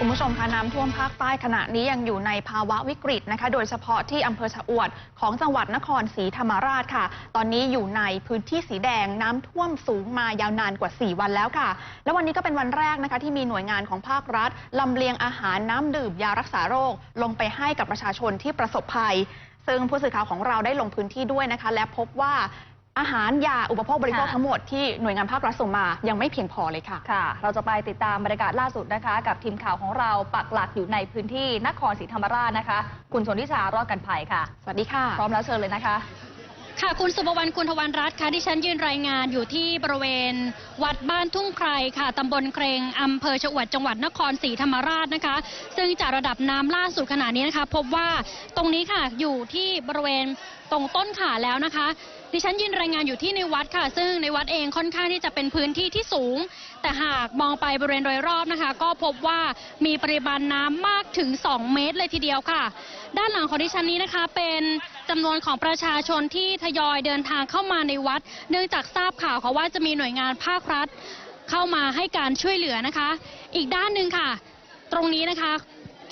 คุณผู้ชมคะน้ำท่วมภาคใต้ขณะนี้ยังอยู่ในภาวะวิกฤตนะคะ โดยเฉพาะที่อำเภอชะอวดของจังหวัดนครศรีธรรมราชค่ะ ตอนนี้อยู่ในพื้นที่สีแดงน้ำท่วมสูงมายาวนานกว่า 4 วันแล้วค่ะ และวันนี้ก็เป็นวันแรกนะคะที่มีหน่วยงานของภาครัฐลำเลียงอาหารน้ำดื่มยารักษาโรค ลงไปให้กับประชาชนที่ประสบภัย ซึ่งผู้สื่อข่าวของเราได้ลงพื้นที่ด้วยนะคะ และพบว่า อาหารยาอุปโภคบริโภคค่ะทั้งหมดที่หน่วยงานภาครัฐส่งมายังไม่เพียงพอเลยค่ะ ค่ะ เราจะไปติดตามบรรยากาศล่าสุดนะคะ กับทีมข่าวของเราปักหลักอยู่ในพื้นที่นครศรีธรรมราชนะคะ คุณชนทิชารอดกันภัยค่ะ สวัสดีค่ะ พร้อมแล้วเชิญเลยนะคะ ค่ะ คุณสุบวรรณคุณทวันรัตน์ค่ะที่ฉันยืนรายงานอยู่ที่บริเวณ วัดบ้านทุ่งไครค่ะตำบลเครงอำเภอชะอวดจังหวัดนครศรีธรรมราชนะคะ ซึ่งจากระดับน้ำล่าสุดขณะนี้นะคะ พบว่าตรงนี้ค่ะอยู่ที่บริเวณตรงต้นขาแล้วนะคะดิฉันยืนรายงานอยู่ที่ในวัดค่ะ ซึ่งในวัดเองค่อนข้างที่จะเป็นพื้นที่ที่สูง แต่หากมองไปบริเวณโดยรอบนะคะ ก็พบว่ามีปริมาณน้ำมากถึง 2 เมตรเลยทีเดียวค่ะ ด้านหลังของดิฉันนี้นะคะ เป็นจำนวนของประชาชนที่ทยอยเดินทางเข้ามาในวัด เนื่องจากทราบข่าวค่ะว่าจะมีหน่วยงานภาครัฐ เข้ามาให้การช่วยเหลือนะคะ อีกด้านหนึ่งค่ะ ตรงนี้นะคะ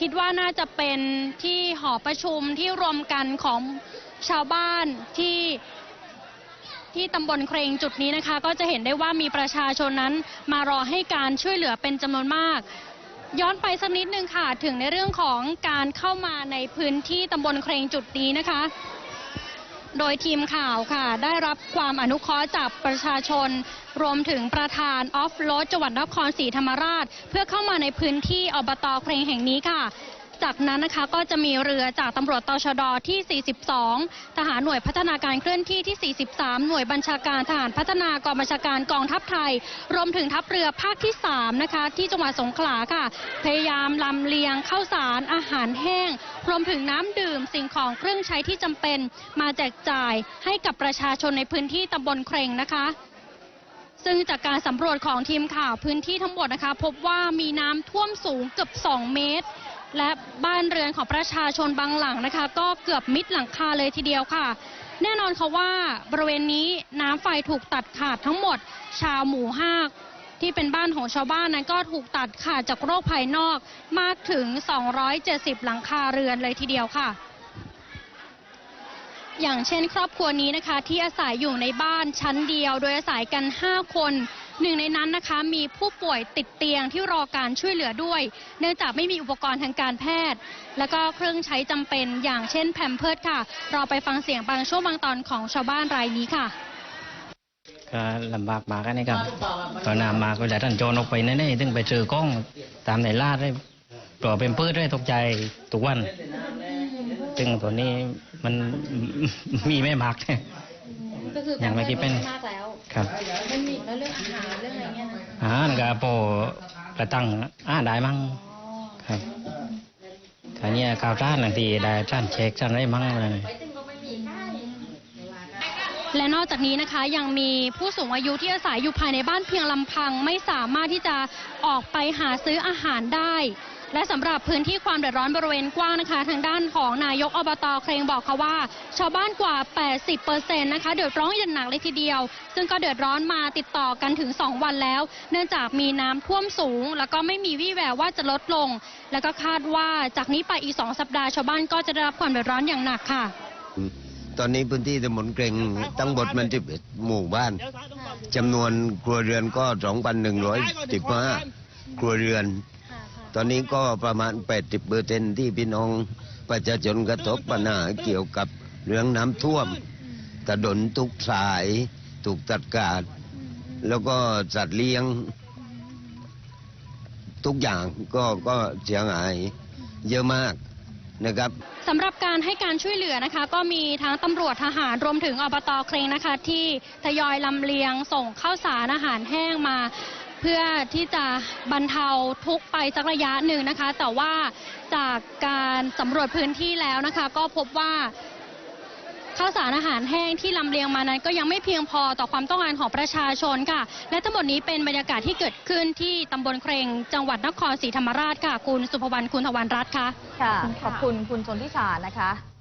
คิดว่าน่าจะเป็นที่หอประชุมที่รวมกันของชาวบ้านที่ ที่ตำบลเครงจุดนี้นะคะ ก็จะเห็นได้ว่ามีประชาชนนั้นมารอให้การช่วยเหลือเป็นจำนวนมาก ย้อนไปสักนิดนึงค่ะถึงในเรื่องของการเข้ามาในพื้นที่ตำบลเครงจุดนี้นะคะ โดยทีมข่าวค่ะ ได้รับความอนุเคราะห์จากประชาชน รวมถึงประธานออฟโรดจังหวัดนครศรีธรรมราช เพื่อเข้ามาในพื้นที่อบตเครงแห่งนี้ค่ะ จากนั้นนะคะก็จะมีเรือจากตำรวจตชดที่ 42 ทหารหน่วยพัฒนาการเคลื่อนที่ที่ 43 หน่วยบัญชาการทหารพัฒนากองบัญชาการกองทัพไทย รวมถึงทัพเรือภาคที่ 3 นะคะ ที่จังหวัดสงขลาค่ะ พยายามลำเลียงข้าวสารอาหารแห้ง รวมถึงน้ำดื่มสิ่งของเครื่องใช้ที่จำเป็นมาแจกจ่ายให้กับประชาชนในพื้นที่ตำบลเครงนะคะซึ่งจากการสำรวจของทีมข่าวพื้นที่ทั้งหมดนะคะ พบว่ามีน้ำท่วมสูงเกือบ 2 เมตร และบ้านเรือนของประชาชนบางหลังนะคะก็เกือบมิดหลังคาเลยทีเดียวค่ะ แน่นอนค่ะว่าบริเวณนี้น้ำไฟถูกตัดขาดทั้งหมด ชาวหมู่ห้าที่เป็นบ้านของชาวบ้านนั้นก็ถูกตัดขาดจากโรคภายนอกมากถึง 270 หลังคาเรือนเลยทีเดียวค่ะ อย่างเช่น ครอบครัวนี้นะคะที่อาศัยอยู่ในบ้านชั้นเดียว โดยอาศัยกัน 5 คน หนึ่งในนั้นนะคะมีผู้ป่วยติดเตียงที่รอการช่วยเหลือด้วย เนื่องจากไม่มีอุปกรณ์ทางการแพทย์ แล้วก็เครื่องใช้จำเป็นอย่างเช่นแพมเพิร์ดค่ะ เราไปฟังเสียงบางช่วงบางตอนของชาวบ้านรายนี้ค่ะก็ลำบากมากอันนี่ครับตอนน้ำมาก็จะท่านโจรออกไปแน่ๆถึงไปซื้อกล้องตามในลาดได้ปล่อเป็นพืชได้ตกใจทุกวัน ซึ่งตัวนี้มันมีไม่มากก็คือยังไม่คิดเป็นมากแล้ว ครับไม่มีแล้วเรื่องอาหารเรื่องอะไรเงี้ยนะอาหารก็พอกระตั้งอ่าได้มั้งครับทีนี้ข่าวสารบางทีได้ท่านเช็คท่านได้มั้งอะไรและนอกจากนี้นะคะยังมีผู้สูงอายุที่อาศัยอยู่ภายในบ้านเพียงลำพังไม่สามารถที่จะออกไปหาซื้ออาหารได้ และสำหรับพื้นที่ความเดือดร้อนบริเวณกว้างนะคะ ทางด้านของนายกอบตเครงบอกค่ะว่า ชาวบ้านกว่า 80%นะคะเดือดร้อนอย่างหนักเลยทีเดียว ซึ่งก็เดือดร้อนมาติดต่อกันถึง 2 วันแล้ว เนื่องจากมีน้ำท่วมสูง แล้วก็ไม่มีวี่แววว่าจะลดลง แล้วก็คาดว่าจากนี้ไปอีก 2 สัปดาห์ชาวบ้านก็จะได้รับความเดือดร้อนอย่างหนักค่ะตอนนี้พื้นที่ตำบลเกรงตั้งหมดมันสิบหมู่บ้านจำนวนครัวเรือนก็ 2,115ครัวเรือน ตอนนี้ก็ประมาณ 80เปอร์เซ็นที่พี่น้องประชาชนกระทบปัญหาเกี่ยวกับเรื่องน้ำท่วมถนนทุกสายถูกตัดขาด แล้วก็สัตว์เลี้ยง ทุกอย่างก็ก็เสียหายเยอะมากนะครับสำหรับการให้การช่วยเหลือนะคะ ก็มีทั้งตำรวจทหารรวมถึงอบตเครงนะคะ ที่ทยอยลำเลียงส่งข้าวสารอาหารแห้งมา เพื่อที่จะบรรเทาทุกข์ไปสักระยะหนึ่งนะคะแต่ว่าจากการสำรวจพื้นที่แล้วนะคะก็พบว่าข้าวสารอาหารแห้งที่ลำเลียงมานั้นก็ยังไม่เพียงพอต่อความต้องการของประชาชนค่ะ และทั้งหมดนี้เป็นบรรยากาศที่เกิดขึ้นที่ตำบลเครงจังหวัดนครศรีธรรมราชค่ะ คุณสุภวรรณคุณทวันรัตน์ค่ะ ค่ะ ขอบคุณค่ะขอบคุณคุณชนทิชานะคะ